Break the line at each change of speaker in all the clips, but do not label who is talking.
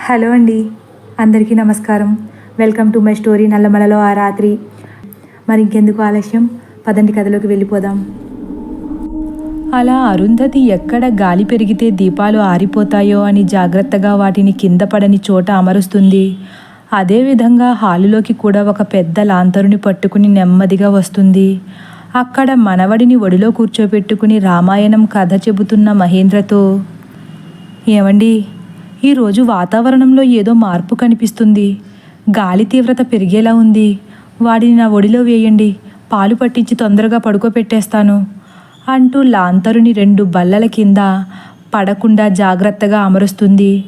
Hello అండి. అందరికీ నమస్కారం. వెల్కమ్ టు మై స్టోరీ నల్లమలలో ఆ రాత్రి. మరి ఇంకెందుకు ఆలస్యం? పదండి కథలోకి వెళ్ళిపోదాం.
అలా అరుంధతి ఎక్కడ గాలి పెరిగితే దీపాలు ఆరిపోతాయో అని జాగ్రత్తగా వాటిని కింద పడని చోట అమరుస్తుంది. అదేవిధంగా హాలులోకి కూడా ఒక పెద్ద లాంతరుని పట్టుకుని నెమ్మదిగా వస్తుంది. అక్కడ మనవడిని ఒడిలో కూర్చోపెట్టుకుని రామాయణం కథ చెబుతున్న మహేంద్రతో ఏమండి ఈరోజు వాతావరణంలో ఏదో మార్పు కనిపిస్తుంది. గాలి తీవ్రత పెరిగేలా ఉంది. వాడిని నా ఒడిలో వేయండి. పాలు పట్టించి తొందరగా పడుకోపెట్టేస్తాను అంటూ లాంతరుని రెండు బల్లల కింద పడకుండా జాగ్రత్తగా అమరుస్తుంది.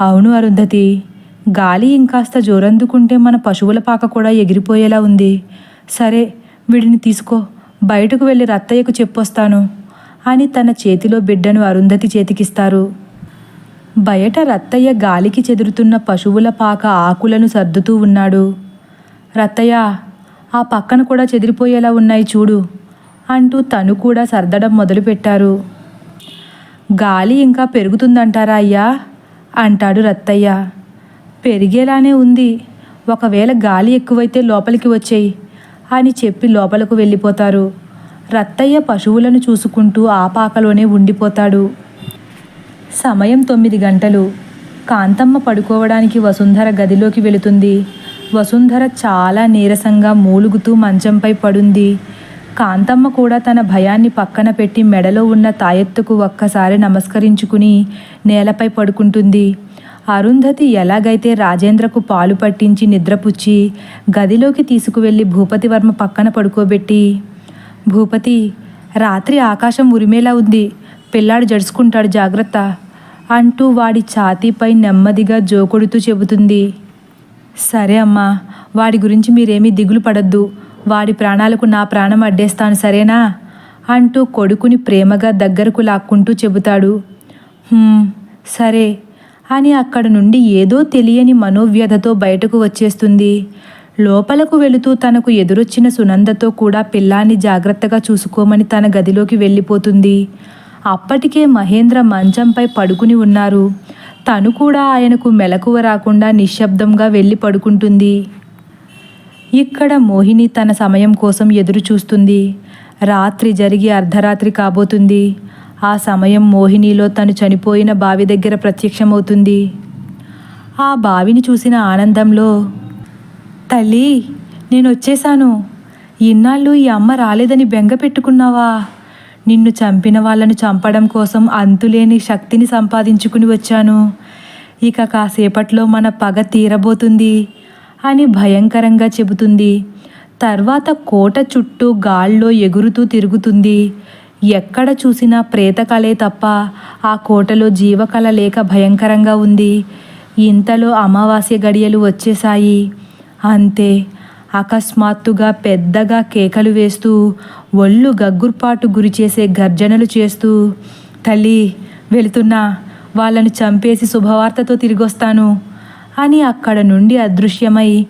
అవును అరుంధతి గాలి ఇంకాస్త జోరందుకుంటే మన పశువుల పాక కూడా ఎగిరిపోయేలా ఉంది. సరే వీడిని తీసుకో. బయటకు వెళ్ళి రత్తయ్యకు చెప్పొస్తాను అని తన చేతిలో బిడ్డను అరుంధతి చేతికిస్తారు. బయట రత్తయ్య గాలికి చెదురుతున్న పశువుల పాక ఆకులను సర్దుతూ ఉన్నాడు. రత్తయ్య ఆ పక్కన కూడా చెదిరిపోయేలా ఉన్నాయి చూడు అంటూ తను కూడా సర్దడం మొదలుపెట్టారు. గాలి ఇంకా పెరుగుతుందంటారా అయ్యా? అంటాడు రత్తయ్య. పెరిగేలానే ఉంది. ఒకవేళ గాలి ఎక్కువైతే లోపలికి వచ్చేయి అని చెప్పి లోపలకు వెళ్ళిపోతారు. రత్తయ్య పశువులను చూసుకుంటూ ఆ పాకలోనే ఉండిపోతాడు. సమయం తొమ్మిది గంటలు. కాంతమ్మ పడుకోవడానికి వసుంధర గదిలోకి వెళుతుంది. వసుంధర చాలా నీరసంగా మూలుగుతూ మంచంపై పడుంది. కాంతమ్మ కూడా తన భయాన్ని పక్కన పెట్టి మెడలో ఉన్న తాయెత్తుకు ఒక్కసారి నమస్కరించుకుని నేలపై పడుకుంటుంది. అరుంధతి ఎలాగైతే రాజేంద్రకు పాలు పట్టించి నిద్రపుచ్చి గదిలోకి తీసుకువెళ్ళి భూపతివర్మ పక్కన పడుకోబెట్టి భూపతి రాత్రి ఆకాశం ఉరిమేలా ఉంది. పిల్లాడు జడుచుకుంటాడు జాగ్రత్త. అంటూ వాడి ఛాతీపై నెమ్మదిగా జోకొడుతూ చెబుతుంది. సరే అమ్మా వాడి గురించి మీరేమీ దిగులు పడద్దు. వాడి ప్రాణాలకు నా ప్రాణం అడ్డేస్తాను సరేనా? అంటూ కొడుకుని ప్రేమగా దగ్గరకు లాక్కుంటూ చెబుతాడు. సరే అని అక్కడ నుండి ఏదో తెలియని మనోవ్యధతో బయటకు వచ్చేస్తుంది. లోపలకు వెళుతూ తనకు ఎదురొచ్చిన సునందతో కూడా పిల్లాన్ని జాగ్రత్తగా చూసుకోమని తన గదిలోకి వెళ్ళిపోతుంది. అప్పటికే మహేంద్ర మంచంపై పడుకుని ఉన్నారు. తను కూడా ఆయనకు మెలకువ రాకుండా నిశ్శబ్దంగా వెళ్ళి పడుకుంటుంది. ఇక్కడ మోహిని తన సమయం కోసం ఎదురు చూస్తుంది రాత్రి జరిగి అర్ధరాత్రి కాబోతుంది. ఆ సమయం మోహినిలో తను చనిపోయిన బావి దగ్గర ప్రత్యక్షమవుతుంది. ఆ బావిని చూసిన ఆనందంలో తల్లి నేను వచ్చేశాను ఇన్నాళ్ళు ఈ అమ్మ రాలేదని బెంగ పెట్టుకున్నావా నిన్ను చంపిన వాళ్ళను చంపడం కోసం అంతులేని శక్తిని సంపాదించుకుని వచ్చాను. ఇక కాసేపట్లో మన పగ తీరబోతుంది అని భయంకరంగా చెబుతుంది. తర్వాత కోట చుట్టూ గాల్లో ఎగురుతూ తిరుగుతుంది. ఎక్కడ చూసినా ప్రేతకలే తప్ప ఆ కోటలో జీవకళ లేక భయంకరంగా ఉంది. ఇంతలో అమావాస్య గడియలు వచ్చేశాయి. అంతే అకస్మాత్తుగా పెద్దగా కేకలు వేస్తూ ఒళ్ళు గగ్గుర్పాటు గురిచేసే గర్జనలు చేస్తూ తల్లి వెళుతున్నా వాళ్ళను చంపేసి శుభవార్తతో తిరిగొస్తాను అని అక్కడ నుండి అదృశ్యమై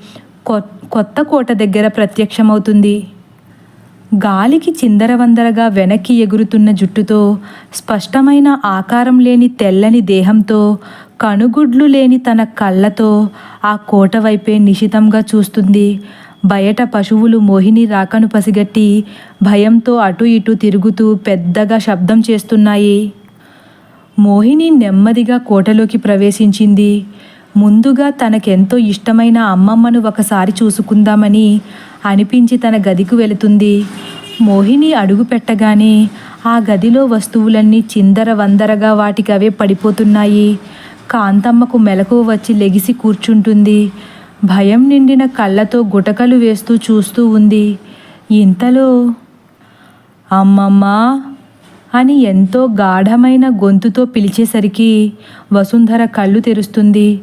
కొ- కొత్త కోట దగ్గర ప్రత్యక్షమవుతుంది. గాలికి చిందరవందరగా వెనక్కి ఎగురుతున్న జుట్టుతో స్పష్టమైన ఆకారం లేని తెల్లని దేహంతో కనుగుడ్లు లేని తన కళ్ళతో ఆ కోట వైపే నిశితంగా చూస్తుంది. బయట పశువులు మోహిని రాకను పసిగట్టి భయంతో అటు ఇటు తిరుగుతూ పెద్దగా శబ్దం చేస్తున్నాయి. మోహిని నెమ్మదిగా కోటలోకి ప్రవేశించింది. ముందుగా తనకెంతో ఇష్టమైన అమ్మమ్మను ఒకసారి చూసుకుందామని అనిపించి తన గదికి వెళుతుంది. మోహిని అడుగు పెట్టగానే ఆ గదిలో వస్తువులన్నీ చిందర వందరగా వాటికవే పడిపోతున్నాయి. కాంతమ్మకు మెలకువ వచ్చి లెగిసి కూర్చుంటుంది. భయం నిండిన కళ్ళతో గుటకలు వేస్తూ చూస్తూ ఉంది. ఇంతలో అమ్మమ్మా అని ఎంతో గాఢమైన గొంతుతో పిలిచేసరికి వసుంధర కళ్ళు తెరుస్తుంది.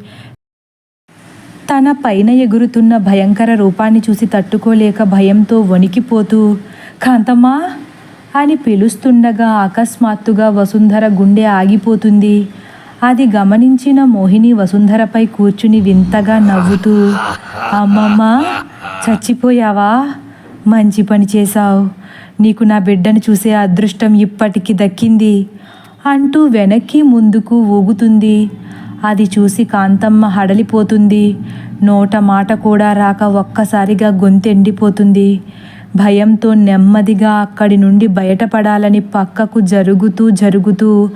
తన పైన ఎగురుతున్న భయంకర రూపాన్ని చూసి తట్టుకోలేక భయంతో వణికిపోతూ కాంతమ్మా అని పిలుస్తుండగా అకస్మాత్తుగా వసుంధర గుండె ఆగిపోతుంది. అది గమనించిన మోహిని వసుంధరపై కూర్చుని వింతగా నవ్వుతూ అమ్మమ్మ చచ్చిపోయావా? మంచి పని చేశావు. నీకు నా బిడ్డను చూసే అదృష్టం ఇప్పటికి దక్కింది అంటూ వెనక్కి ముందుకు ఊగుతుంది. అది చూసి కాంతమ్మ హడలిపోతుంది. నోట మాట కూడా రాక ఒక్కసారిగా గొంతెండిపోతుంది. భయంతో నెమ్మదిగా అక్కడి నుండి బయటపడాలని పక్కకు జరుగుతూ జరుగుతూ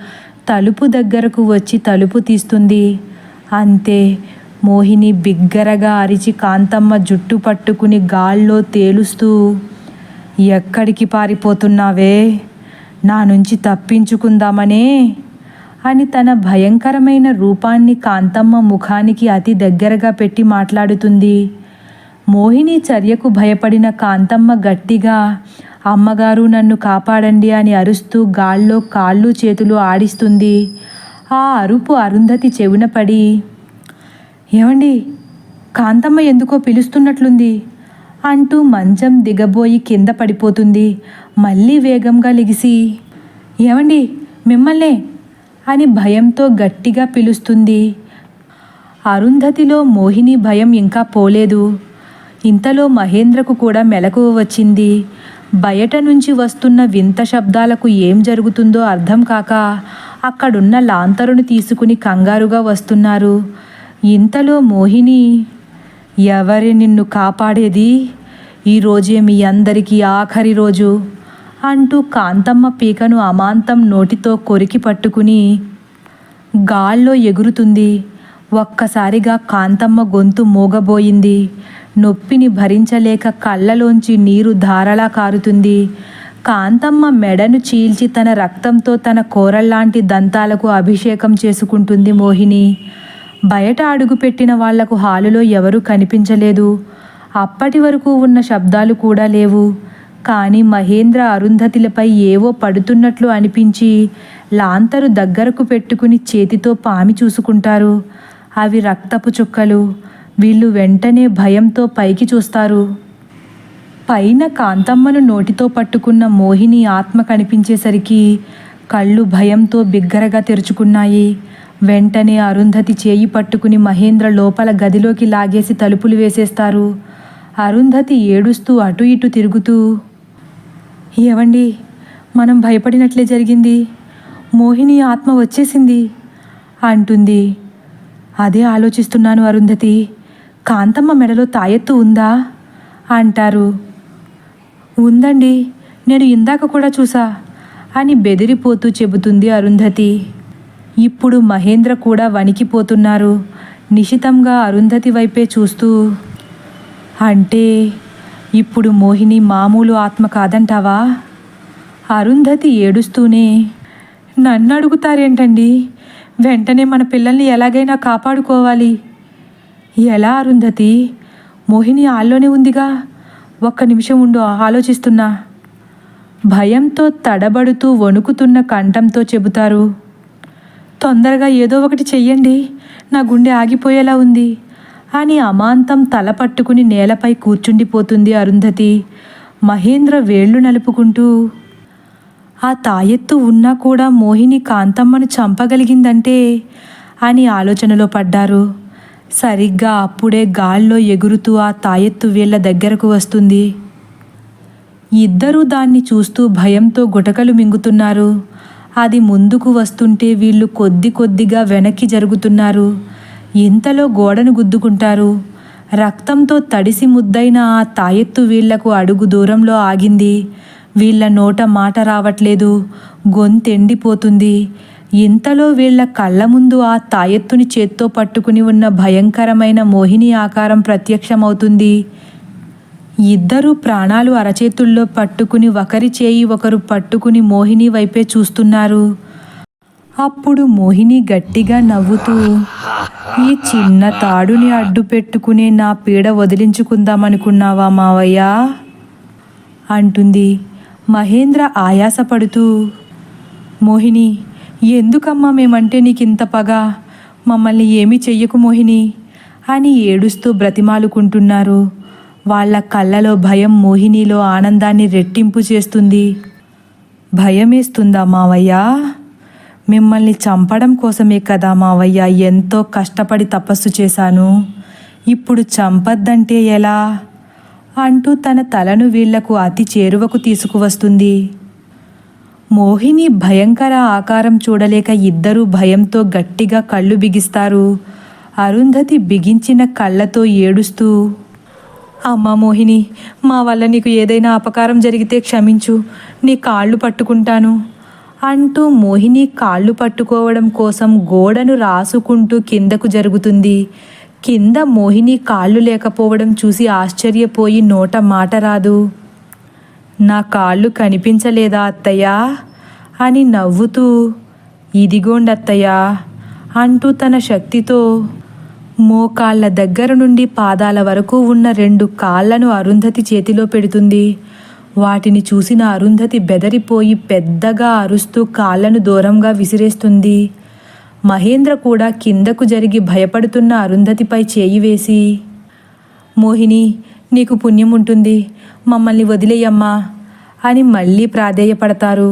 తలుపు దగ్గరకు వచ్చి తలుపు తీస్తుంది. అంతే. మోహిని బిగ్గరగా అరిచి కాంతమ్మ జుట్టు పట్టుకుని గాల్లో తేలుస్తూ ఎక్కడికి పారిపోతున్నావే? నా నుంచి తప్పించుకుందామనే? అని తన భయంకరమైన రూపాన్ని కాంతమ్మ ముఖానికి అతి దగ్గరగా పెట్టి మాట్లాడుతుంది. మోహిని చర్యకు భయపడిన కాంతమ్మ గట్టిగా అమ్మగారు నన్ను కాపాడండి అని అరుస్తూ గాల్లో కాళ్ళు చేతులు ఆడిస్తుంది. ఆ అరుపు అరుంధతి చెవిన పడి ఏమండి కాంతమ్మ ఎందుకో పిలుస్తున్నట్లుంది? అంటూ మంచం దిగబోయి కింద పడిపోతుంది. మళ్ళీ వేగంగా లెగిసి ఏమండి మిమ్మల్నే? అని భయంతో గట్టిగా పిలుస్తుంది. అరుంధతిలో మోహిని భయం ఇంకా పోలేదు. ఇంతలో మహేంద్రకు కూడా మెలకువ వచ్చింది. బయట నుంచి వస్తున్న వింత శబ్దాలకు ఏం జరుగుతుందో అర్థం కాక అక్కడున్న లాంతరును తీసుకుని కంగారుగా వస్తున్నారు. ఇంతలో మోహిని ఎవరి నిన్ను కాపాడేది? ఈరోజే మీ అందరికీ ఆఖరి రోజు అంటూ కాంతమ్మ పీకను అమాంతం నోటితో కొరికి పట్టుకుని గాల్లో ఎగురుతుంది. ఒక్కసారిగా కాంతమ్మ గొంతు మోగబోయింది. నొప్పిని భరించలేక కళ్ళలోంచి నీరు ధారలా కారుతుంది. కాంతమ్మ మెడను చీల్చి తన రక్తంతో తన కూరల్లాంటి దంతాలకు అభిషేకం చేసుకుంటుంది మోహిని. బయట అడుగుపెట్టిన వాళ్ళకు హాలులో ఎవరూ కనిపించలేదు. అప్పటి వరకు ఉన్న శబ్దాలు కూడా లేవు. కానీ మహేంద్ర అరుంధతిలపై ఏవో పడుతున్నట్లు అనిపించి లాంతరు దగ్గరకు పెట్టుకుని చేతితో పామి చూసుకుంటారు. అవి రక్తపు చుక్కలు. వీళ్ళు వెంటనే భయంతో పైకి చూస్తారు. పైన కాంతమ్మను నోటితో పట్టుకున్న మోహిని ఆత్మ కనిపించేసరికి కళ్ళు భయంతో బిగ్గరగా తెరుచుకున్నాయి. వెంటనే అరుంధతి చేయి పట్టుకుని మహేంద్ర లోపల గదిలోకి లాగేసి తలుపులు వేసేస్తారు. అరుంధతి ఏడుస్తూ అటు ఇటు తిరుగుతూ ఏవండి మనం భయపడినట్లే జరిగింది. మోహిని ఆత్మ వచ్చేసింది. అంటుంది. అదే ఆలోచిస్తున్నాను అరుంధతి. కాంతమ్మ మెడలో తాయెత్తు ఉందా? అంటారు. ఉందండి నేను ఇందాక కూడా చూసా అని బెదిరిపోతూ చెబుతుంది అరుంధతి. ఇప్పుడు మహేంద్ర కూడా వణికిపోతున్నారు. నిశితంగా అరుంధతి వైపే చూస్తూ అంటే ఇప్పుడు మోహిని మామూలు ఆత్మ కాదంటావా? అరుంధతి ఏడుస్తూనే నన్ను అడుగుతారేంటండి? వెంటనే మన పిల్లల్ని ఎలాగైనా కాపాడుకోవాలి. ఎలా అరుంధతి? మోహిని ఆల్లోనే ఉందిగా. ఒక్క నిమిషం ఉండు ఆలోచిస్తున్నా. భయంతో తడబడుతూ వణుకుతున్న కంఠంతో చెబుతారు. తొందరగా ఏదో ఒకటి చెయ్యండి నా గుండె ఆగిపోయేలా ఉంది అని అమాంతం తల పట్టుకుని నేలపై కూర్చుండిపోతుంది అరుంధతి. మహేంద్ర వేళ్ళు నలుపుకుంటూ ఆ తాయెత్తు ఉన్నా కూడా మోహిని కాంతమ్మను చంపగలిగిందంటే అని ఆలోచనలో పడ్డారు. సరిగ్గా అప్పుడే గాల్లో ఎగురుతూ ఆ తాయెత్తు వీళ్ళ దగ్గరకు వస్తుంది. ఇద్దరూ దాన్ని చూస్తూ భయంతో గుటకలు మింగుతున్నారు. అది ముందుకు వస్తుంటే వీళ్ళు కొద్ది కొద్దిగా వెనక్కి జరుగుతున్నారు. ఇంతలో గోడను గుద్దుకుంటారు. రక్తంతో తడిసి ముద్దైన ఆ తాయెత్తు వీళ్ళకు అడుగు దూరంలో ఆగింది. వీళ్ళ నోట మాట రావట్లేదు. గొంతెండిపోతుంది. ఇంతలో వీళ్ళ కళ్ళ ముందు ఆ తాయెత్తుని చేత్తో పట్టుకుని ఉన్న భయంకరమైన మోహిని ఆకారం ప్రత్యక్షమవుతుంది. ఇద్దరూ ప్రాణాలు అరచేతుల్లో పట్టుకుని ఒకరి చేయి ఒకరు పట్టుకుని మోహిని వైపే చూస్తున్నారు. అప్పుడు మోహిని గట్టిగా నవ్వుతూ ఈ చిన్న తాడుని అడ్డు పెట్టుకుని నా పీడ వదిలించుకుందామనుకున్నావా మావయ్య? అంటుంది. మహేంద్ర ఆయాసపడుతూ మోహిని ఎందుకమ్మా మేమంటే నీకింత పగ? మమ్మల్ని ఏమీ చెయ్యకు మోహిని. అని ఏడుస్తూ బ్రతిమాలుకుంటున్నారు. వాళ్ళ కళ్ళలో భయం మోహినిలో ఆనందాన్ని రెట్టింపు చేస్తుంది. భయమేస్తుందా మావయ్య? మిమ్మల్ని చంపడం కోసమే కదా మావయ్య ఎంతో కష్టపడి తపస్సు చేశాను. ఇప్పుడు చంపద్దంటే ఎలా? అంటూ తన తలను వీళ్ళకు అతి చేరువకు తీసుకువస్తుంది. మోహిని భయంకర ఆకారం చూడలేక ఇద్దరూ భయంతో గట్టిగా కళ్ళు బిగిస్తారు. అరుంధతి బిగించిన కళ్ళతో ఏడుస్తూ అమ్మా మోహిని మా వల్ల నీకు ఏదైనా అపకారం జరిగితే క్షమించు నీ కాళ్ళు పట్టుకుంటాను అంటూ మోహిని కాళ్ళు పట్టుకోవడం కోసం గోడను రాసుకుంటూ కిందకు జరుగుతుంది. కింద మోహిని కాళ్ళు లేకపోవడం చూసి ఆశ్చర్యపోయి నోట మాట రాదు. నా కాళ్ళు కనిపించలేదా అత్తయ్యా? అని నవ్వుతూ ఇదిగోండత్తయ్యా అంటూ తన శక్తితో మోకాళ్ళ దగ్గర నుండి పాదాల వరకు ఉన్న రెండు కాళ్ళను అరుంధతి చేతిలో పెడుతుంది. వాటిని చూసిన అరుంధతి బెదరిపోయి పెద్దగా అరుస్తూ కాళ్ళను దూరంగా విసిరేస్తుంది. మహేంద్ర కూడా కిందకు జరిగి భయపడుతున్న అరుంధతిపై చేయి వేసి మోహిని నీకు పుణ్యం ఉంటుంది. మమ్మల్ని వదిలేయమ్మా అని మళ్ళీ ప్రాధేయపడతారు.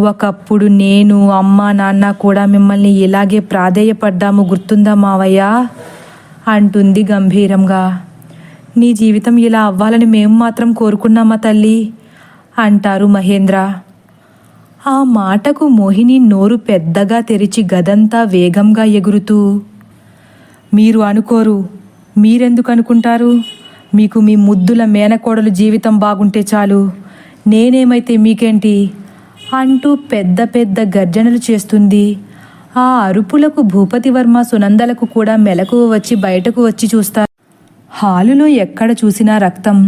ఒకప్పుడు నేను అమ్మ నాన్న కూడా మిమ్మల్ని ఇలాగే ప్రాధేయపడ్డాము గుర్తుందా మావయ్య? అంటుంది గంభీరంగా. నీ జీవితం ఇలా అవ్వాలని మేము మాత్రం కోరుకున్నామా తల్లి? అంటారు మహేంద్ర. ఆ మాటకు మోహిని నోరు పెద్దగా తెరిచి గదంతా వేగంగా ఎగురుతూ మీరు అనుకోరు మీరెందుకు అనుకుంటారు? మీకు మీ ముద్దుల మేనకోడలు జీవితం బాగుంటే చాలు. నేనేమైతే మీకేంటి? అంటూ పెద్ద పెద్ద గర్జనలు చేస్తుంది. ఆ అరుపులకు భూపతివర్మ సునందలకు కూడా మెలకువ వచ్చి బయటకు వచ్చి చూస్తారు హాలులో ఎక్కడ చూసినా రక్తం.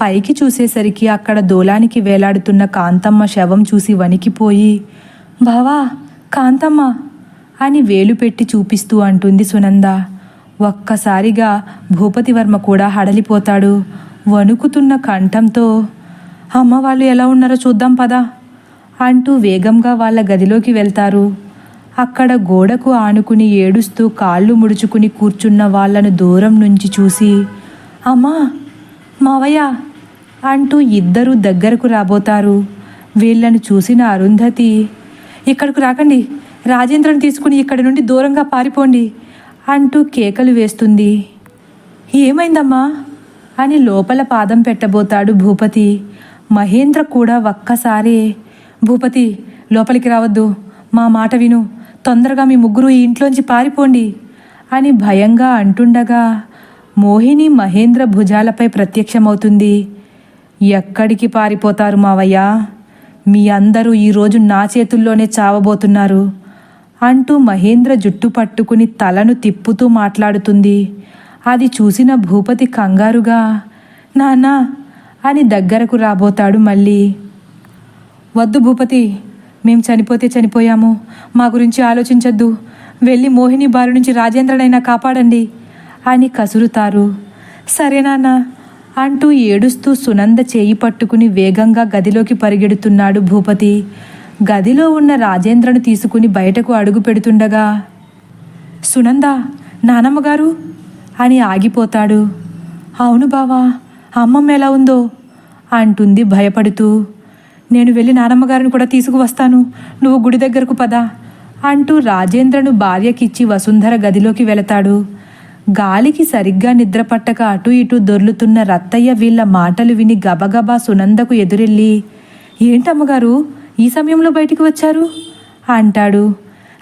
పైకి చూసేసరికి అక్కడ దూలానికి వేలాడుతున్న కాంతమ్మ శవం చూసి వణికిపోయి బావా కాంతమ్మ అని వేలు పెట్టి చూపిస్తూ అంటుంది సునంద. ఒక్కసారిగా భూపతివర్మ కూడా హడలిపోతాడు. వణుకుతున్న కంఠంతో అమ్మ వాళ్ళు ఎలా ఉన్నారో చూద్దాం పదా అంటూ వేగంగా వాళ్ళ గదిలోకి వెళ్తారు. అక్కడ గోడకు ఆనుకుని ఏడుస్తూ కాళ్ళు ముడుచుకుని కూర్చున్న వాళ్ళను దూరం నుంచి చూసి అమ్మా మావయ్య అంటూ ఇద్దరూ దగ్గరకు రాబోతారు. వీళ్ళను చూసిన అరుంధతి ఇక్కడకు రాకండి రాజేంద్రని తీసుకుని ఇక్కడి నుండి దూరంగా పారిపోండి అంటూ కేకలు వేస్తుంది. ఏమైందమ్మా? అని లోపల పాదం పెట్టబోతాడు భూపతి. మహేంద్ర కూడా ఒక్కసారే భూపతి లోపలికి రావద్దు. మా మాట విను. తొందరగా మీ ముగ్గురు ఈ ఇంట్లోంచి పారిపోండి. అని భయంగా అంటుండగా మోహిని మహేంద్ర భుజాలపై ప్రత్యక్షమవుతుంది. ఎక్కడికి పారిపోతారు మావయ్య? మీ అందరూ ఈరోజు నా చేతుల్లోనే చావబోతున్నారు. అంటూ మహేంద్ర జుట్టు పట్టుకుని తలను తిప్పుతూ మాట్లాడుతుంది. అది చూసిన భూపతి కంగారుగా నానా అని దగ్గరకు రాబోతాడు మళ్ళీ. వద్దు భూపతి మేం చనిపోతే చనిపోయాము. మా గురించి ఆలోచించద్దు. వెళ్ళి మోహిని బారి నుంచి రాజేంద్రనైనా కాపాడండి అని కసురుతారు. సరే నాన్న అంటూ ఏడుస్తూ సునంద చేయి పట్టుకుని వేగంగా గదిలోకి పరిగెడుతున్నాడు భూపతి. గదిలో ఉన్న రాజేంద్రను తీసుకుని బయటకు అడుగు పెడుతుండగా సునంద నానమ్మగారు అని ఆగిపోతాడు. అవును బావా అమ్మమ్మ ఎలా ఉందో? అంటుంది భయపడుతూ. నేను వెళ్ళి నానమ్మగారిని కూడా తీసుకువస్తాను. నువ్వు గుడి దగ్గరకు పద అంటూ రాజేంద్రను భార్యకిచ్చి వసుంధర గదిలోకి వెళతాడు. గాలికి సరిగ్గా నిద్రపట్టక అటు ఇటు దొర్లుతున్న రత్తయ్య వీళ్ళ మాటలు విని గబగబా సునందకు ఎదురెళ్ళి ఏంటమ్మగారు ఈ సమయంలో బయటికి వచ్చారు? అంటాడు.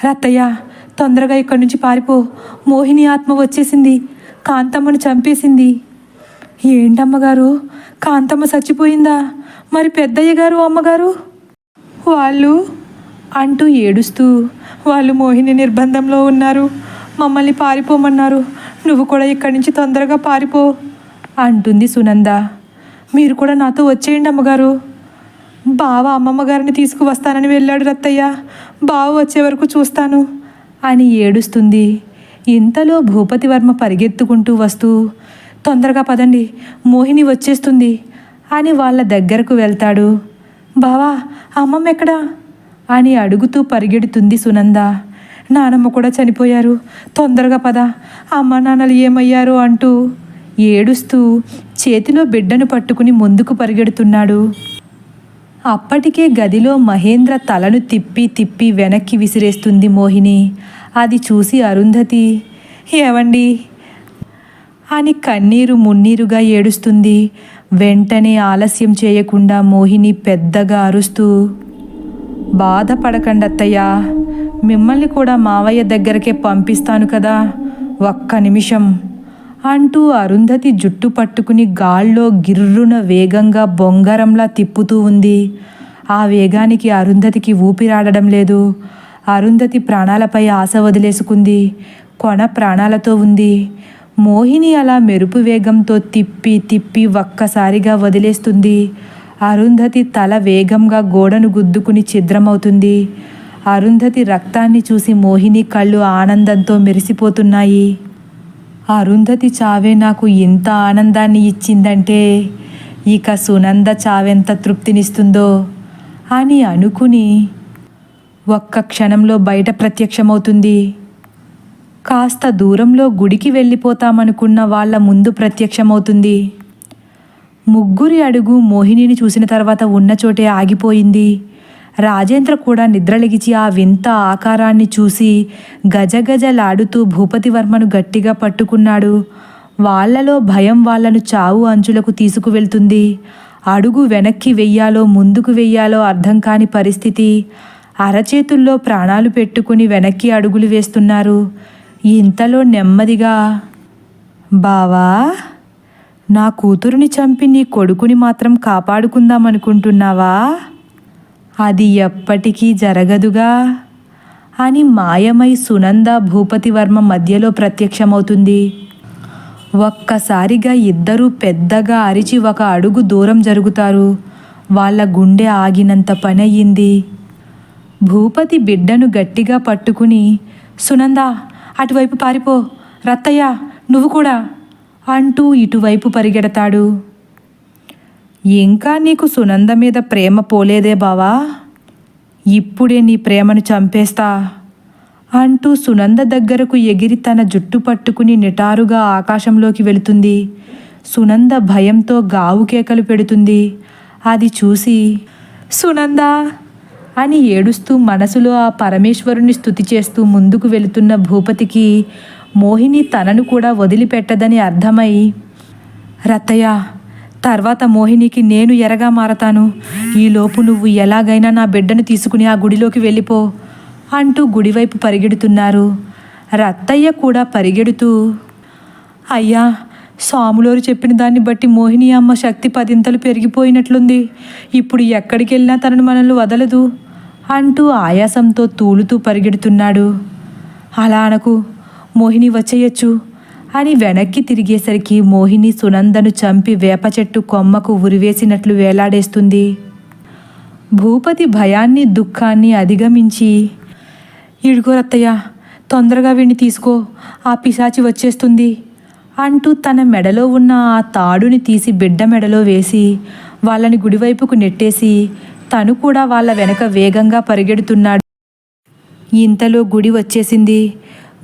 రత్తయ్య తొందరగా ఇక్కడి నుంచి పారిపో. మోహిని ఆత్మ వచ్చేసింది. కాంతమ్మను చంపేసింది. ఏంటమ్మగారు? కాంతమ్మ చచ్చిపోయిందా? మరి పెద్దయ్య గారు అమ్మగారు? వాళ్ళు? అంటూ ఏడుస్తూ వాళ్ళు మోహిని నిర్బంధంలో ఉన్నారు. మమ్మల్ని పారిపోమన్నారు. నువ్వు కూడా ఇక్కడి నుంచి తొందరగా పారిపో అంటుంది సునంద. మీరు కూడా నాతో వచ్చేయండి అమ్మగారు. బావ అమ్మమ్మ గారిని తీసుకువస్తానని వెళ్ళాడు రత్తయ్య. బావ వచ్చే వరకు చూస్తాను అని ఏడుస్తుంది. ఇంతలో భూపతివర్మ పరిగెత్తుకుంటూ వస్తూ తొందరగా పదండి మోహిని వచ్చేస్తుంది అని వాళ్ళ దగ్గరకు వెళ్తాడు. బావా అమ్మమ్మ ఎక్కడా? అని అడుగుతూ పరిగెడుతుంది సునంద. నానమ్మ కూడా చనిపోయారు తొందరగా పద అమ్మ నాన్నలు ఏమయ్యారు అంటూ ఏడుస్తూ చేతిలో బిడ్డను పట్టుకుని ముందుకు పరిగెడుతున్నాడు. అప్పటికే గదిలో మహేంద్ర తలను తిప్పి తిప్పి వెనక్కి విసిరేస్తుంది మోహిని. అది చూసి అరుంధతి ఏవండి? అని కన్నీరు మున్నీరుగా ఏడుస్తుంది. వెంటనే ఆలస్యం చేయకుండా మోహిని పెద్దగా అరుస్తూ బాధపడకండి అత్తయ్య మిమ్మల్ని కూడా మావయ్య దగ్గరకే పంపిస్తాను కదా ఒక్క నిమిషం. అంటూ అరుంధతి జుట్టు పట్టుకుని గాల్లో గిర్రున వేగంగా బొంగరంలా తిప్పుతూ ఉంది. ఆ వేగానికి అరుంధతికి ఊపిరాడడం లేదు. అరుంధతి ప్రాణాలపై ఆశ వదిలేసుకుంది. కొన ప్రాణాలతో ఉంది. మోహిని అలా మెరుపు వేగంతో తిప్పి తిప్పి ఒక్కసారిగా వదిలేస్తుంది. అరుంధతి తల వేగంగా గోడను గుద్దుకుని ఛిద్రమవుతుంది. అరుంధతి రక్తాన్ని చూసి మోహిని కళ్ళు ఆనందంతో మెరిసిపోతున్నాయి. అరుంధతి చావే నాకు ఎంత ఆనందాన్ని ఇచ్చిందంటే ఇక సునంద చావెంత తృప్తినిస్తుందో అని అనుకుని ఒక్క క్షణంలో బయట ప్రత్యక్షమవుతుంది. కాస్త దూరంలో గుడికి వెళ్ళిపోతామనుకున్న వాళ్ళ ముందు ప్రత్యక్షమవుతుంది. ముగ్గురి అడుగు మోహినిని చూసిన తర్వాత ఉన్న చోటే ఆగిపోయింది. రాజేంద్ర కూడా నిద్రలిగిచి ఆ వింత ఆకారాన్ని చూసి గజగజలాడుతూ భూపతివర్మను గట్టిగా పట్టుకున్నాడు. వాళ్ళలో భయం వాళ్ళను చావు అంచులకు తీసుకువెళ్తుంది. అడుగు వెనక్కి వెయ్యాలో ముందుకు వెయ్యాలో అర్థం కాని పరిస్థితి. అరచేతుల్లో ప్రాణాలు పెట్టుకుని వెనక్కి అడుగులు వేస్తున్నారు. ఇంతలో నెమ్మదిగా బావా నా కూతురుని చంపి నీ కొడుకుని మాత్రం కాపాడుకుందామనుకుంటున్నావా? అది ఎప్పటికీ జరగదుగా? అని మాయమై సునంద భూపతివర్మ మధ్యలో ప్రత్యక్షమవుతుంది. ఒక్కసారిగా ఇద్దరూ పెద్దగా అరిచి ఒక అడుగు దూరం జరుగుతారు. వాళ్ళ గుండె ఆగినంత పని అయ్యింది భూపతి బిడ్డను గట్టిగా పట్టుకుని సునంద అటువైపు పారిపో. రత్తయ్య నువ్వు కూడా అంటూ ఇటువైపు పరిగెడతాడు. ఇంకా నీకు సునంద మీద ప్రేమ పోలేదే బావా? ఇప్పుడే నీ ప్రేమను చంపేస్తా అంటూ సునంద దగ్గరకు ఎగిరి తన జుట్టు పట్టుకుని నిటారుగా ఆకాశంలోకి వెళుతుంది. సునంద భయంతో గావు కేకలు పెడుతుంది. అది చూసి సునంద అని ఏడుస్తూ మనసులో ఆ పరమేశ్వరుని స్థుతి చేస్తూ ముందుకు వెళుతున్న భూపతికి మోహిని తనను కూడా వదిలిపెట్టదని అర్థమై రతయ్య తర్వాత మోహినికి నేను ఎరగా మారతాను. ఈలోపు నువ్వు ఎలాగైనా నా బిడ్డను తీసుకుని ఆ గుడిలోకి వెళ్ళిపో అంటూ గుడివైపు పరిగెడుతున్నారు. రత్తయ్య కూడా పరిగెడుతూ అయ్యా సాములోరు చెప్పిన దాన్ని బట్టి మోహిని అమ్మ శక్తి పదింతలు పెరిగిపోయినట్లుంది. ఇప్పుడు ఎక్కడికి వెళ్ళినా తనను మనల్ని వదలదు అంటూ ఆయాసంతో తూలుతూ పరిగెడుతున్నాడు. అలా అనకు మోహిని వచ్చేయచ్చు. అని వెనక్కి తిరిగేసరికి మోహిని సునందను చంపి వేప చెట్టు కొమ్మకు ఉరివేసినట్లు వేలాడేస్తుంది. భూపతి భయాన్ని దుఃఖాన్ని అధిగమించి ఇడుకోరత్తయ్య తొందరగా వీణ్ణి తీసుకో ఆ పిశాచి వచ్చేస్తుంది అంటూ తన మెడలో ఉన్న ఆ తాడుని తీసి బిడ్డ మెడలో వేసి వాళ్ళని గుడివైపుకు నెట్టేసి తను కూడా వాళ్ళ వెనక వేగంగా పరిగెడుతున్నాడు. ఇంతలో గుడి వచ్చేసింది.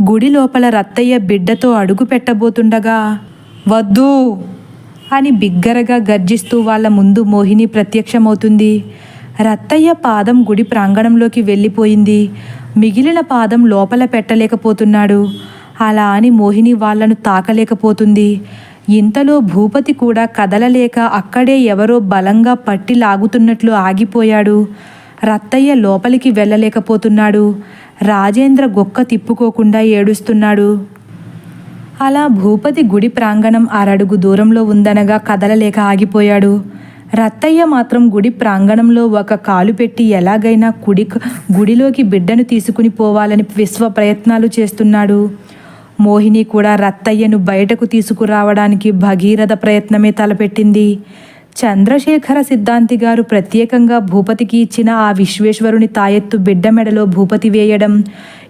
గుడి లోపల రత్తయ్య బిడ్డతో అడుగు పెట్టబోతుండగా వద్దు అని బిగ్గరగా గర్జిస్తూ వాళ్ళ ముందు మోహిని ప్రత్యక్షమవుతుంది. రత్తయ్య పాదం గుడి ప్రాంగణంలోకి వెళ్ళిపోయింది. మిగిలిన పాదం లోపల పెట్టలేకపోతున్నాడు. అలా అని మోహిని వాళ్ళను తాకలేకపోతుంది. ఇంతలో భూపతి కూడా కదలలేక అక్కడే ఎవరో బలంగా పట్టి లాగుతున్నట్లు ఆగిపోయాడు. రత్తయ్య లోపలికి వెళ్ళలేకపోతున్నాడు. రాజేంద్ర గొక్క తిప్పుకోకుండా ఏడుస్తున్నాడు. అలా భూపతి గుడి ప్రాంగణం అరడుగు దూరంలో ఉందనగా కదలలేక ఆగిపోయాడు. రత్తయ్య మాత్రం గుడి ప్రాంగణంలో ఒక కాలు పెట్టి ఎలాగైనా కుడి గుడిలోకి బిడ్డను తీసుకుని పోవాలని విశ్వ ప్రయత్నాలు చేస్తున్నాడు. మోహిని కూడా రత్తయ్యను బయటకు తీసుకురావడానికి భగీరథ ప్రయత్నమే తలపెట్టింది. చంద్రశేఖర సిద్ధాంతి గారు ప్రత్యేకంగా భూపతికి ఇచ్చిన ఆ విశ్వేశ్వరుని తాయెత్తు బిడ్డ మెడలో భూపతి వేయడం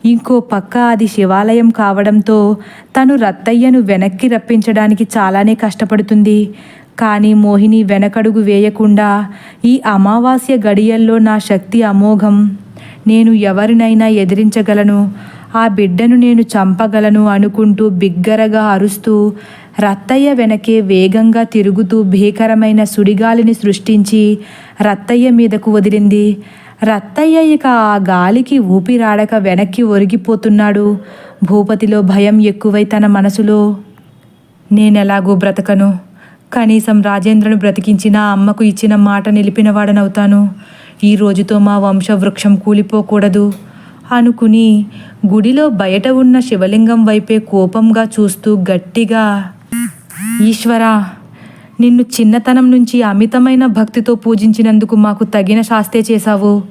ఇంకో పక్క అది శివాలయం కావడంతో తను రత్తయ్యను వెనక్కి రప్పించడానికి చాలానే కష్టపడుతుంది. కానీ మోహిని వెనకడుగు వేయకుండా ఈ అమావాస్య గడియల్లో నా శక్తి అమోఘం. నేను ఎవరినైనా ఎదిరించగలను ఆ బిడ్డను నేను చంపగలను అనుకుంటూ బిగ్గరగా అరుస్తూ రత్తయ్య వెనకే వేగంగా తిరుగుతూ భీకరమైన సుడిగాలిని సృష్టించి రత్తయ్య మీదకు వదిలింది. రత్తయ్య ఇక ఆ గాలికి ఊపిరాడక వెనక్కి ఒరిగిపోతున్నాడు. భూపతిలో భయం ఎక్కువై తన మనసులో నేనెలాగూ బ్రతకను? కనీసం రాజేంద్రను బ్రతికించిన అమ్మకు ఇచ్చిన మాట నిలిపినవాడనవుతాను. ఈ రోజుతో మా వంశవృక్షం కూలిపోకూడదు అనుకుని గుడిలో బయట ఉన్న శివలింగం వైపే కోపంగా చూస్తూ గట్టిగా ఈశ్వరా నిన్ను చిన్నతనం నుంచి అమితమైన భక్తితో పూజించినందుకు మాకు తగిన శాస్తే చేశావు.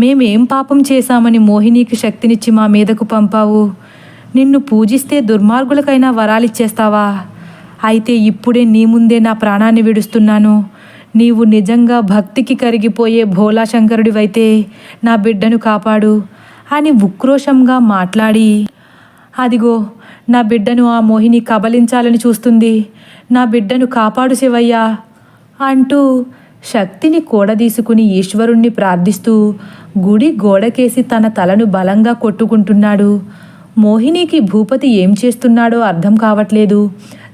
మేమేం పాపం చేశామని మోహినికి శక్తినిచ్చి మా మీదకు పంపావు. నిన్ను పూజిస్తే దుర్మార్గులకైనా వరాలిచ్చేస్తావా? అయితే ఇప్పుడే నీ ముందే నా ప్రాణాన్ని విడుస్తున్నాను. నీవు నిజంగా భక్తికి కరిగిపోయే భోలాశంకరుడివైతే నా బిడ్డను కాపాడు అని ఉక్రోషంగా మాట్లాడి అదిగో నా బిడ్డను ఆ మోహిని కబలించాలని చూస్తుంది. నా బిడ్డను కాపాడు శివయ్యా అంటూ శక్తిని కూడదీసుకుని ఈశ్వరుణ్ణి ప్రార్థిస్తూ గుడి గోడకేసి తన తలను బలంగా కొట్టుకుంటున్నాడు. మోహినికి భూపతి ఏం చేస్తున్నాడో అర్థం కావట్లేదు.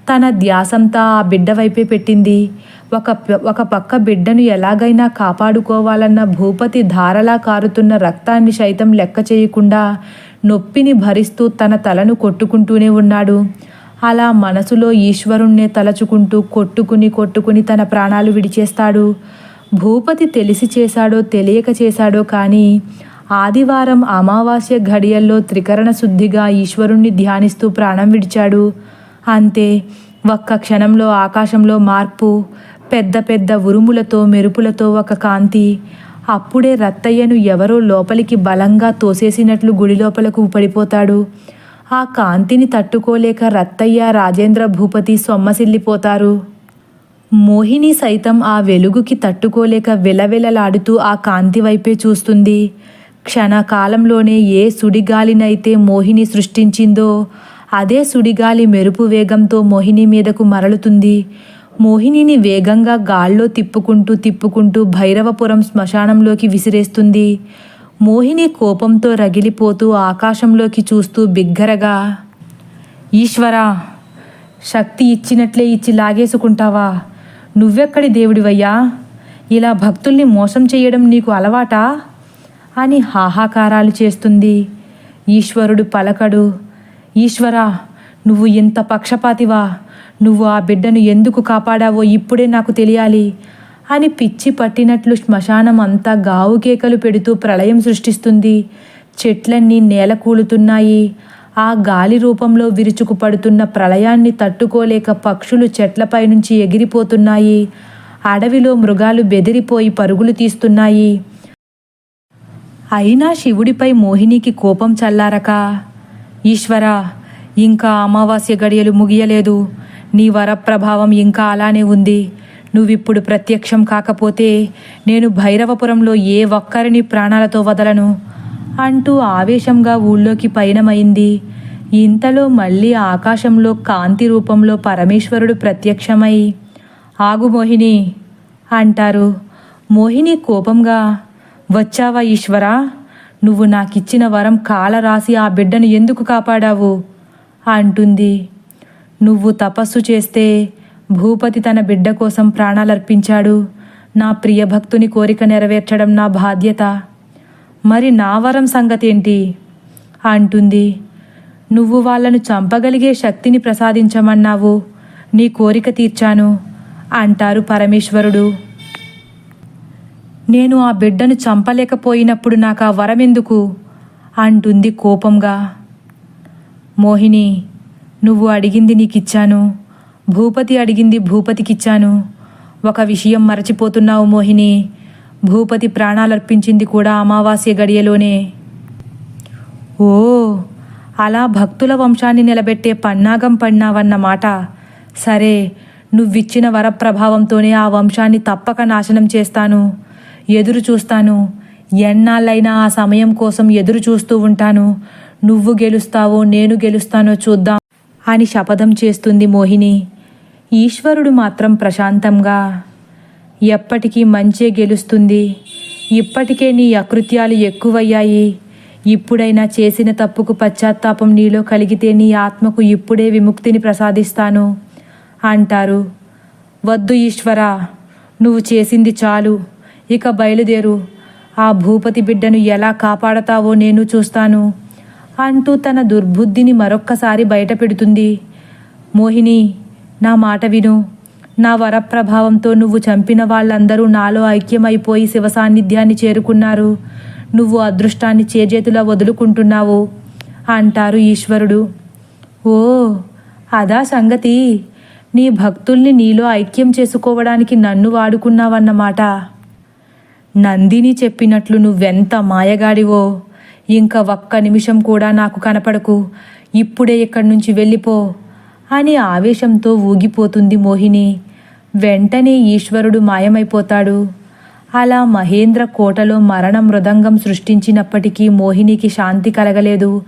తన ధ్యాసంతా ఆ బిడ్డ వైపే పెట్టింది. ఒక ఒక పక్క బిడ్డను ఎలాగైనా కాపాడుకోవాలన్న భూపతి ధారలా కారుతున్న రక్తాన్ని సైతం లెక్క చేయకుండా నొప్పిని భరిస్తూ తన తలను కొట్టుకుంటూనే ఉన్నాడు. అలా మనసులో ఈశ్వరుణ్ణే తలచుకుంటూ కొట్టుకుని కొట్టుకుని తన ప్రాణాలు విడిచేస్తాడు. భూపతి తెలిసి చేశాడో తెలియక చేశాడో కానీ ఆదివారం అమావాస్య ఘడియల్లో త్రికరణ శుద్ధిగా ఈశ్వరుణ్ణి ధ్యానిస్తూ ప్రాణం విడిచాడు. అంతే ఒక్క క్షణంలో ఆకాశంలో మార్పు పెద్ద పెద్ద ఉరుములతో మెరుపులతో ఒక కాంతి అప్పుడే రత్తయ్యను ఎవరో లోపలికి బలంగా తోసేసినట్లు గుడి లోపలకు పడిపోతాడు. ఆ కాంతిని తట్టుకోలేక రత్తయ్య రాజేంద్ర భూపతి సొమ్మసిల్లిపోతారు. మోహిని సైతం ఆ వెలుగుకి తట్టుకోలేక వెలవెలలాడుతూ ఆ కాంతి వైపే చూస్తుంది. క్షణకాలంలోనే ఏ సుడిగాలినైతే మోహిని సృష్టించిందో అదే సుడిగాలి మెరుపు వేగంతో మోహిని మీదకు మరలుతుంది. మోహినిని వేగంగా గాల్లో తిప్పుకుంటూ తిప్పుకుంటూ భైరవపురం శ్మశానంలోకి విసిరేస్తుంది. మోహిని కోపంతో రగిలిపోతూ ఆకాశంలోకి చూస్తూ బిగ్గరగా ఈశ్వరా శక్తి ఇచ్చినట్లే ఇచ్చి లాగేసుకుంటావా? నువ్వెక్కడి దేవుడివయ్యా? ఇలా భక్తుల్ని మోసం చేయడం నీకు అలవాటా? అని హాహాకారాలు చేస్తుంది. ఈశ్వరుడు పలకడు ఈశ్వరా నువ్వు ఇంత పక్షపాతివా? నువ్వు ఆ బిడ్డను ఎందుకు కాపాడావో ఇప్పుడే నాకు తెలియాలి అని పిచ్చి పట్టినట్లు శ్మశానం అంతా గావు కేకలు పెడుతూ ప్రళయం సృష్టిస్తుంది. చెట్లన్నీ నేల కూలుతున్నాయి ఆ గాలి రూపంలో విరుచుకు పడుతున్న ప్రళయాన్ని తట్టుకోలేక పక్షులు చెట్లపై నుంచి ఎగిరిపోతున్నాయి. అడవిలో మృగాలు బెదిరిపోయి పరుగులు తీస్తున్నాయి. అయినా శివుడిపై మోహినికి కోపం చల్లారక ఈశ్వరా ఇంకా అమావాస్య గడియలు ముగియలేదు. నీ వరప్రభావం ఇంకా అలానే ఉంది. నువ్విప్పుడు ప్రత్యక్షం కాకపోతే నేను భైరవపురంలో ఏ ఒక్కరిని ప్రాణాలతో వదలను? అంటూ ఆవేశంగా ఊళ్ళోకి పయనమైంది. ఇంతలో మళ్ళీ ఆకాశంలో కాంతి రూపంలో పరమేశ్వరుడు ప్రత్యక్షమై ఆగు మోహిని అంటారు. మోహిని కోపంగా వచ్చావా ఈశ్వరా? నువ్వు నాకిచ్చిన వరం కాల రాసి ఆ బిడ్డను ఎందుకు కాపాడావు? అంటుంది. నువ్వు తపస్సు చేస్తే భూపతి తన బిడ్డ కోసం ప్రాణాలర్పించాడు. నా ప్రియ భక్తుని కోరిక నెరవేర్చడం నా బాధ్యత. మరి నా వరం సంగతేంటి? అంటుంది. నువ్వు వాళ్ళను చంపగలిగే శక్తిని ప్రసాదించమన్నావు. నీ కోరిక తీర్చాను అంటారు పరమేశ్వరుడు. నేను ఆ బిడ్డను చంపలేకపోయినప్పుడు నాకు ఆ వరం ఎందుకు అంటుంది కోపంగా. మోహిని నువ్వు అడిగింది నీకిచ్చాను. భూపతి అడిగింది భూపతికిచ్చాను. ఒక విషయం మరచిపోతున్నావు మోహిని. భూపతి ప్రాణాలర్పించింది కూడా అమావాస్య గడియలోనే. ఓ అలా భక్తుల వంశాన్ని నిలబెట్టే పన్నాగం పడినావన్నమాట సరే నువ్విచ్చిన వరప్రభావంతోనే ఆ వంశాన్ని తప్పక నాశనం చేస్తాను. ఎదురు చూస్తాను. ఎన్నాళ్ళైనా ఆ సమయం కోసం ఎదురు చూస్తూ ఉంటాను. నువ్వు గెలుస్తావో నేను గెలుస్తానో చూద్దాం. అని శపథం చేస్తుంది మోహిని. ఈశ్వరుడు మాత్రం ప్రశాంతంగా ఎప్పటికీ మంచే గెలుస్తుంది. ఇప్పటికే నీ అకృత్యాలు ఎక్కువయ్యాయి. ఇప్పుడైనా చేసిన తప్పుకు పశ్చాత్తాపం నీలో కలిగితే నీ ఆత్మకు ఇప్పుడే విముక్తిని ప్రసాదిస్తాను అంటారు. వద్దు ఈశ్వరా నువ్వు చేసింది చాలు. ఇక బయలుదేరు. ఆ భూపతి బిడ్డను ఎలా కాపాడతావో నేను చూస్తాను. అంటూ తన దుర్బుద్ధిని మరొక్కసారి బయటపెడుతుంది. మోహిని నా మాట విను. నా వరప్రభావంతో నువ్వు చంపిన వాళ్ళందరూ నాలో ఐక్యమైపోయి శివ సాన్నిధ్యాన్ని చేరుకున్నారు. నువ్వు అదృష్టాన్ని చేజేతులా వదులుకుంటున్నావు అంటారు ఈశ్వరుడు. ఓ అదా సంగతి. నీ భక్తుల్ని నీలో ఐక్యం చేసుకోవడానికి నన్ను వాడుకున్నావన్నమాట. నందిని చెప్పినట్లు నువ్వెంత మాయగాడివో. ఇంకా ఒక్క నిమిషం కూడా నాకు కనపడకు. ఇప్పుడే ఇక్కడి నుంచి వెళ్ళిపో అని ఆవేశంతో ఊగిపోతుంది మోహిని. వెంటనే ఈశ్వరుడు మాయమైపోతాడు. అలా మహేంద్ర కోటలో మరణ మృదంగం సృష్టించినప్పటికీ మోహినికి శాంతి కలగలేదు.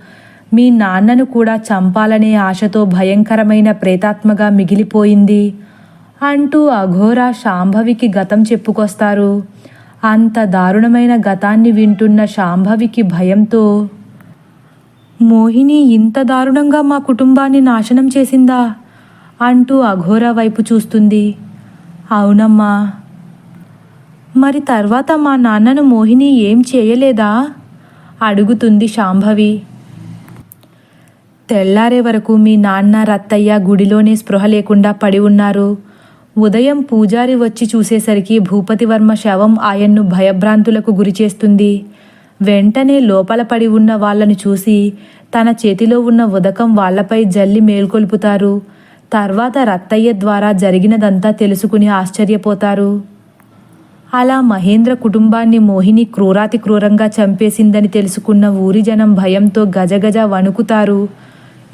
మీ నాన్నను కూడా చంపాలనే ఆశతో భయంకరమైన ప్రేతాత్మగా మిగిలిపోయింది అంటూ అఘోర శాంభవికి గతం చెప్పుకొస్తారు. అంత దారుణమైన గతాన్ని వింటున్న శాంభవికి భయంతో మోహిని ఇంత దారుణంగా మా కుటుంబాన్ని నాశనం చేసిందా? అంటూ అఘోర వైపు చూస్తుంది. అవునమ్మా. మరి తర్వాత మా నాన్నను మోహిని ఏం చేయలేదా? అడుగుతుంది శాంభవి. తెల్లారే వరకు మీ నాన్న రత్తయ్య గుడిలోనే స్పృహ లేకుండా పడి ఉన్నారు. ఉదయం పూజారి వచ్చి చూసేసరికి భూపతివర్మ శవం ఆయన్ను భయభ్రాంతులకు గురిచేస్తుంది వెంటనే లోపల పడి ఉన్న వాళ్ళను చూసి తన చేతిలో ఉన్న ఉదకం వాళ్ళపై జల్లి మేల్కొల్పుతారు. తర్వాత రత్తయ్య ద్వారా జరిగినదంతా తెలుసుకుని ఆశ్చర్యపోతారు. అలా మహేంద్ర కుటుంబాన్ని మోహిని క్రూరాతి క్రూరంగా చంపేసిందని తెలుసుకున్న ఊరి జనం భయంతో గజగజ వణుకుతారు.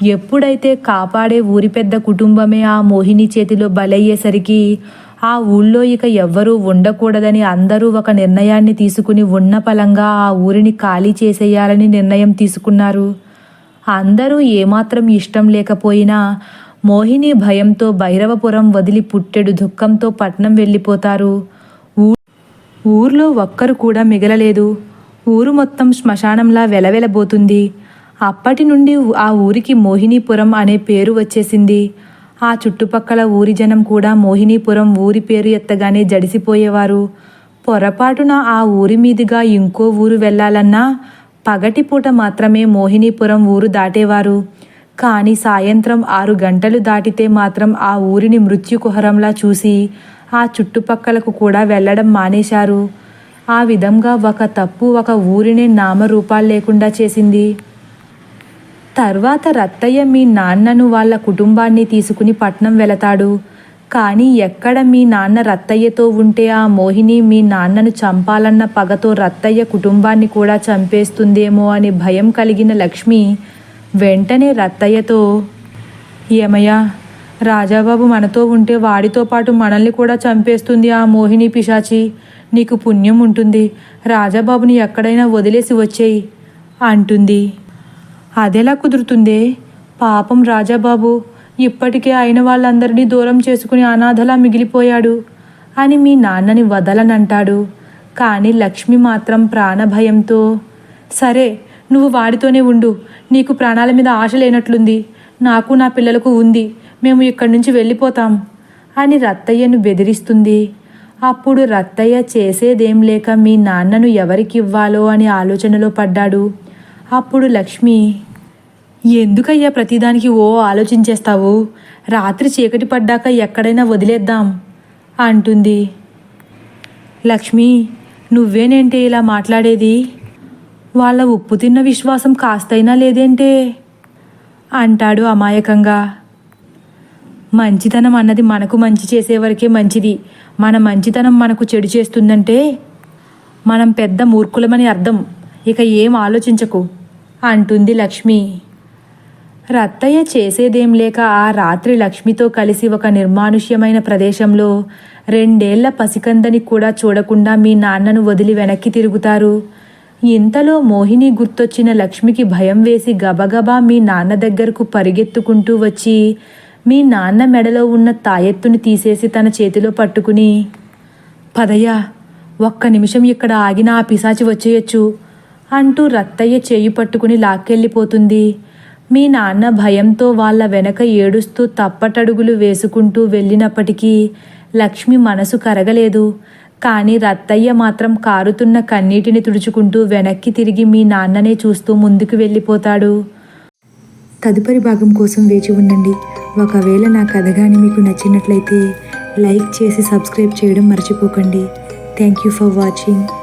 ఎప్పుడైతే కాపాడే ఊరి పెద్ద కుటుంబమే ఆ మోహిని చేతిలో బలయ్యేసరికి ఆ ఊళ్ళో ఇక ఎవ్వరూ ఉండకూడదని అందరూ ఒక నిర్ణయాన్ని తీసుకుని ఉన్న పలంగా ఆ ఊరిని ఖాళీ చేసేయాలని నిర్ణయం తీసుకున్నారు. అందరూ ఏమాత్రం ఇష్టం లేకపోయినా మోహిని భయంతో భైరవపురం వదిలి పుట్టెడు దుఃఖంతో పట్నం వెళ్ళిపోతారు. ఊ- ఊర్లో ఒక్కరు కూడా మిగలలేదు. ఊరు మొత్తం శ్మశానంలా వెలవెలబోతుంది. అప్పటి నుండి ఆ ఊరికి మోహినీపురం అనే పేరు వచ్చేసింది. ఆ చుట్టుపక్కల ఊరి జనం కూడా మోహినీపురం ఊరి పేరు ఎత్తగానే జడిసిపోయేవారు. పొరపాటున ఆ ఊరి మీదుగా ఇంకో ఊరు వెళ్ళాలన్నా పగటిపూట మాత్రమే మోహినీపురం ఊరు దాటేవారు. కానీ సాయంత్రం ఆరు గంటలు దాటితే మాత్రం ఆ ఊరిని మృత్యుకుహరంలా చూసి ఆ చుట్టుపక్కలకు కూడా వెళ్ళడం మానేశారు. ఆ విధంగా ఒక తప్పు ఒక ఊరినే నామరూపాలు లేకుండా చేసింది. తర్వాత రత్తయ్య మీ నాన్నను వాళ్ళ కుటుంబాన్ని తీసుకుని పట్నం వెళతాడు. కానీ ఎక్కడ మీ నాన్న రత్తయ్యతో ఉంటే ఆ మోహిని మీ నాన్నను చంపాలన్న పగతో రత్తయ్య కుటుంబాన్ని కూడా చంపేస్తుందేమో అని భయం కలిగిన లక్ష్మి వెంటనే రత్తయ్యతో ఏమయ్యా రాజాబాబు మనతో ఉంటే వాడితో పాటు మనల్ని కూడా చంపేస్తుంది ఆ మోహిని పిశాచి. నీకు పుణ్యం ఉంటుంది. రాజాబాబుని ఎక్కడైనా వదిలేసి వచ్చేయి అంటుంది. అదెలా కుదురుతుందే? పాపం రాజాబాబు ఇప్పటికే అయిన వాళ్ళందరినీ దూరం చేసుకుని అనాథలా మిగిలిపోయాడు. అని మీ నాన్నని వదలనంటాడు. కానీ లక్ష్మి మాత్రం ప్రాణభయంతో సరే నువ్వు వాడితోనే ఉండు. నీకు ప్రాణాల మీద ఆశ లేనట్లుంది. నాకు నా పిల్లలకు ఉంది. మేము ఇక్కడి నుంచి వెళ్ళిపోతాం. అని రత్తయ్యను బెదిరిస్తుంది. అప్పుడు రత్తయ్య చేసేదేం లేక మీ నాన్నను ఎవరికివ్వాలో అని ఆలోచనలో పడ్డాడు. అప్పుడు లక్ష్మి ఎందుకయ్యా ప్రతిదానికి ఓ ఆలోచించేస్తావు? రాత్రి చీకటి పడ్డాక ఎక్కడైనా వదిలేద్దాం అంటుంది. లక్ష్మి నువ్వేనేంటే ఇలా మాట్లాడేది? వాళ్ళ ఉప్పు తిన్న విశ్వాసం కాస్తైనా లేదేంటే? అంటాడు అమాయకంగా. మంచితనం అన్నది మనకు మంచి చేసేవరకే మంచిది. మన మంచితనం మనకు చెడు చేస్తుందంటే మనం పెద్ద మూర్ఖులమని అర్థం. ఇక ఏం ఆలోచించకు. అంటుంది లక్ష్మి. రత్తయ్య చేసేదేం లేక ఆ రాత్రి లక్ష్మితో కలిసి ఒక నిర్మానుష్యమైన ప్రదేశంలో రెండేళ్ళ పసికందని కూడా చూడకుండా మీ నాన్నను వదిలి వెనక్కి తిరుగుతారు. ఇంతలో మోహిని గుర్తొచ్చిన లక్ష్మికి భయం వేసి గబగబా మీ నాన్న దగ్గరకు పరిగెత్తుకుంటూ వచ్చి మీ నాన్న మెడలో ఉన్న తాయెత్తుని తీసేసి తన చేతిలో పట్టుకుని పదయ్యా ఒక్క నిమిషం ఇక్కడ ఆగిన ఆ పిశాచి వచ్చేయచ్చు. అంటూ రత్తయ్య చేయి పట్టుకుని లాక్కెళ్ళిపోతుంది. మీ నాన్న భయంతో వాళ్ళ వెనక ఏడుస్తూ తప్పటడుగులు వేసుకుంటూ వెళ్ళినప్పటికీ లక్ష్మి మనసు కరగలేదు. కానీ రత్తయ్య మాత్రం కారుతున్న కన్నీటిని తుడుచుకుంటూ వెనక్కి తిరిగి మీ నాన్ననే చూస్తూ ముందుకు వెళ్ళిపోతాడు.
తదుపరి భాగం కోసం వేచి ఉండండి. ఒకవేళ నా కథ కానీ మీకు నచ్చినట్లయితే లైక్ చేసి సబ్స్క్రైబ్ చేయడం మర్చిపోకండి. Thank you for watching.